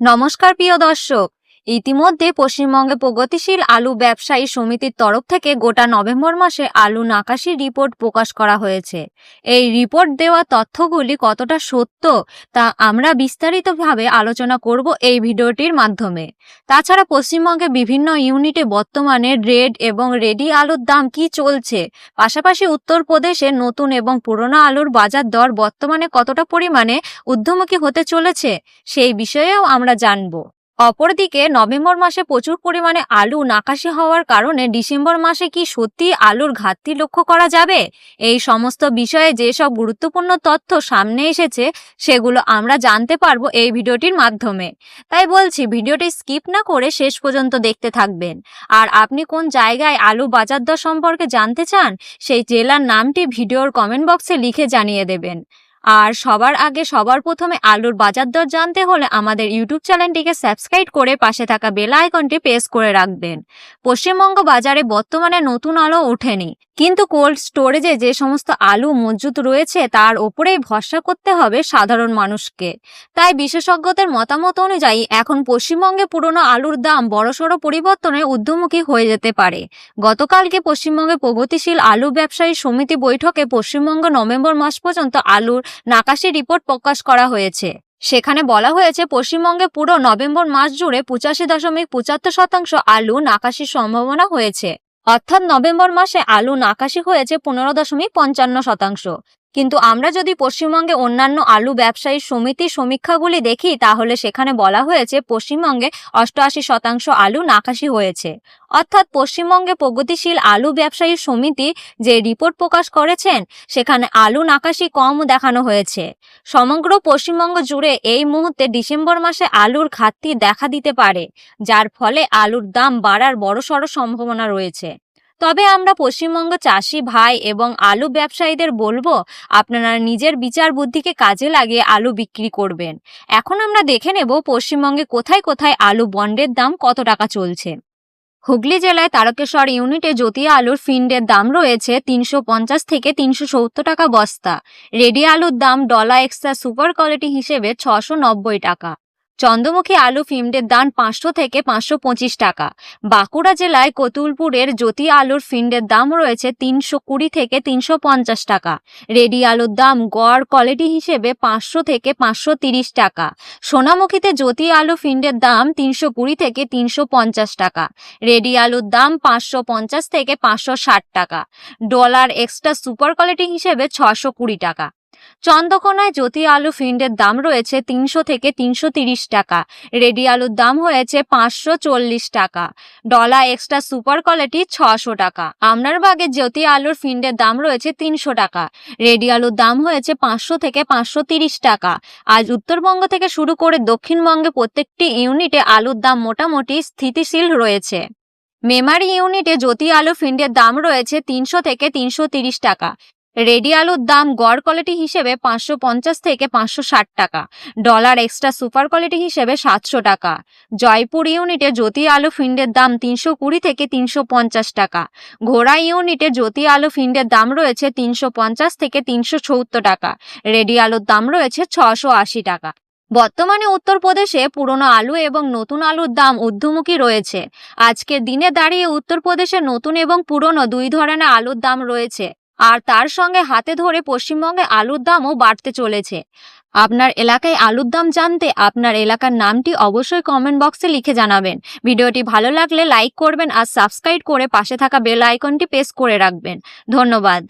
নমস্কার প্রিয় দর্শক ইতিমধ্যে পশ্চিমবঙ্গে প্রগতিশীল আলু ব্যবসায়ী সমিতির তরফ থেকে গোটা নভেম্বর মাসে আলু নাকাশি রিপোর্ট প্রকাশ করা হয়েছে। এই রিপোর্ট দেওয়া তথ্যগুলি কতটা সত্য তা আমরা বিস্তারিতভাবে আলোচনা করব এই ভিডিওটির মাধ্যমে। তাছাড়া পশ্চিমবঙ্গে বিভিন্ন ইউনিটে বর্তমানে রেড এবং রেডি আলুর দাম কি চলছে? পাশাপাশি উত্তরপ্রদেশে নতুন এবং পুরনো আলুর বাজার দর বর্তমানে কতটা পরিমাণে ঊর্ধ্বমুখী হতে চলেছে? সেই বিষয়েও আমরা জানব। অপরদিকে নভেম্বর মাসে প্রচুর পরিমাণে আলু নাকাশি হওয়ার কারণে ডিসেম্বর মাসে কি সত্যি আলুর ঘাটতি লক্ষ্য করা যাবে? এই সমস্ত বিষয়ে যেসব গুরুত্বপূর্ণ তথ্য সামনে এসেছে, সেগুলো আমরা জানতে পারব এই ভিডিওটির মাধ্যমে। তাই বলছি, ভিডিওটি স্কিপ না করে শেষ পর্যন্ত দেখতে থাকবেন। আর আপনি কোন জায়গায় আলু বাজার দর সম্পর্কে জানতে চান, সেই জেলার নামটি ভিডিওর কমেন্ট বক্সে লিখে জানিয়ে দেবেন। আর সবার আগে সবার প্রথমে আলুর বাজার দর জানতে হলে আমাদের ইউটিউব চ্যানেলটিকে সাবস্ক্রাইব করে পাশে থাকা বেল আইকনটি প্রেস করে রাখবেন। পশ্চিমবঙ্গ বাজারে বর্তমানে নতুন আলো ওঠেনি, কিন্তু কোল্ড স্টোরেজে যে সমস্ত আলু মজুত রয়েছে তার ওপরেই ভরসা করতে হবে সাধারণ মানুষকে। তাই বিশেষজ্ঞদের মতামত অনুযায়ী এখন পশ্চিমবঙ্গে পুরনো আলুর দাম বড়সড় পরিবর্তনে ঊর্ধ্বমুখী হয়ে যেতে পারে। গতকালকে পশ্চিমবঙ্গে প্রগতিশীল আলু ব্যবসায়ী সমিতি বৈঠকে পশ্চিমবঙ্গ নভেম্বর মাস পর্যন্ত আলুর নাকাশি রিপোর্ট প্রকাশ করা হয়েছে। সেখানে বলা হয়েছে, পশ্চিমবঙ্গে পুরো নভেম্বর মাস জুড়ে পঁচাশি দশমিক পঁচাত্তর শতাংশ আলু নাকাশির সম্ভাবনা হয়েছে। অর্থাৎ নভেম্বর মাসে আলু নাকাশি হয়েছে পনেরো দশমিক পঞ্চান্ন শতাংশ। কিন্তু আমরা যদি পশ্চিমবঙ্গে অন্যান্য আলু ব্যবসায়ী সমিতির সমীক্ষাগুলি দেখি, তাহলে সেখানে বলা হয়েছে পশ্চিমবঙ্গে অষ্টআশি শতাংশ আলু নাকাশি হয়েছে। অর্থাৎ পশ্চিমবঙ্গে প্রগতিশীল আলু ব্যবসায়ী সমিতি যে রিপোর্ট প্রকাশ করেছেন, সেখানে আলু নাকাশি কম দেখানো হয়েছে। সমগ্র পশ্চিমবঙ্গ জুড়ে এই মুহূর্তে ডিসেম্বর মাসে আলুর ঘাটতি দেখা দিতে পারে, যার ফলে আলুর দাম বাড়ার বড়সড় সম্ভাবনা রয়েছে। তবে আমরা পশ্চিমবঙ্গ চাষি ভাই এবং আলু ব্যবসায়ীদের বলব, আপনারা নিজের বিচার বুদ্ধিকে কাজে লাগিয়ে আলু বিক্রি করবেন। এখন আমরা দেখে নেব পশ্চিমবঙ্গে কোথায় কোথায় আলু বন্ডের দাম কত টাকা চলছে। হুগলি জেলায় তারকেশ্বর ইউনিটে জ্যোতিয়া আলুর ফিন্ডের দাম রয়েছে তিনশো পঞ্চাশ থেকে তিনশো সত্তর টাকা বস্তা। রেডি আলুর দাম ডলা এক্সট্রা সুপার কোয়ালিটি হিসেবে ছশো নব্বই টাকা। চন্দ্রমুখী আলু ফিন্ডের দাম পাঁচশো থেকে পাঁচশো পঁচিশ টাকা। বাঁকুড়া জেলায় কতুলপুরের জ্যোতি আলুর ফিন্ডের দাম রয়েছে তিনশো কুড়ি থেকে তিনশো পঞ্চাশ টাকা। রেডি আলুর দাম গড় কোয়ালিটি হিসেবে পাঁচশো থেকে পাঁচশো তিরিশ টাকা। সোনামুখীতে জ্যোতি আলু ফিন্ডের দাম তিনশো কুড়ি থেকে তিনশো পঞ্চাশ টাকা। রেডি আলুর দাম পাঁচশো পঞ্চাশ থেকে পাঁচশো ষাট টাকা। ডলার এক্সট্রা সুপার কোয়ালিটি হিসেবে ছশো কুড়ি টাকা। চন্দ্রকোনায় জ্যোতি আলু ফিন্ডের দাম রয়েছে তিনশো থেকে তিনশো তিরিশ টাকা। রেডি আলুর দাম হয়েছে পাঁচশো চল্লিশ টাকা। ডলা এক্সট্রা সুপার কোয়ালিটি ছশো টাকা। আমনারবাগে জ্যোতি আলুর ফিন্ডের দাম রয়েছে তিনশো টাকা। রেডি আলুর দাম হয়েছে পাঁচশো থেকে পাঁচশো তিরিশ টাকা। আজ উত্তরবঙ্গ থেকে শুরু করে দক্ষিণবঙ্গে প্রত্যেকটি ইউনিটে আলুর দাম মোটামুটি স্থিতিশীল রয়েছে। মেমারি ইউনিটে জ্যোতি আলু ফিন্ডের দাম রয়েছে তিনশো থেকে তিনশো তিরিশ টাকা। রেডি আলুর দাম গড় কোয়ালিটি হিসেবে পাঁচশো পঞ্চাশ থেকে পাঁচশো ষাট টাকা। ডলার এক্সট্রা সুপার কোয়ালিটি হিসেবে সাতশো টাকা। জয়পুর ইউনিটে জ্যোতি আলু ফিন্ডের দাম তিনশো কুড়ি থেকে তিনশো পঞ্চাশ টাকা। ঘোড়া ইউনিটে জ্যোতি আলু ফিন্ডের দাম রয়েছে তিনশো পঞ্চাশ থেকে তিনশো সত্তর টাকা। রেডি আলুর দাম রয়েছে ছশো আশি টাকা। বর্তমানে উত্তরপ্রদেশে পুরনো আলু এবং নতুন আলুর দাম ঊর্ধ্বমুখী রয়েছে। আজকের দিনে দাঁড়িয়ে উত্তরপ্রদেশে নতুন এবং পুরনো দুই ধরনের আলুর দাম রয়েছে। আর তার সঙ্গে হাতে ধরে পশ্চিমবঙ্গে আলুর দামও বাড়তে চলেছে। আপনার এলাকায় আলুর দাম জানতে আপনার এলাকার নামটি অবশ্যই কমেন্ট বক্সে লিখে জানাবেন। ভিডিওটি ভালো লাগলে লাইক করবেন আর সাবস্ক্রাইব করে পাশে থাকা বেল আইকনটি প্রেস করে রাখবেন। ধন্যবাদ।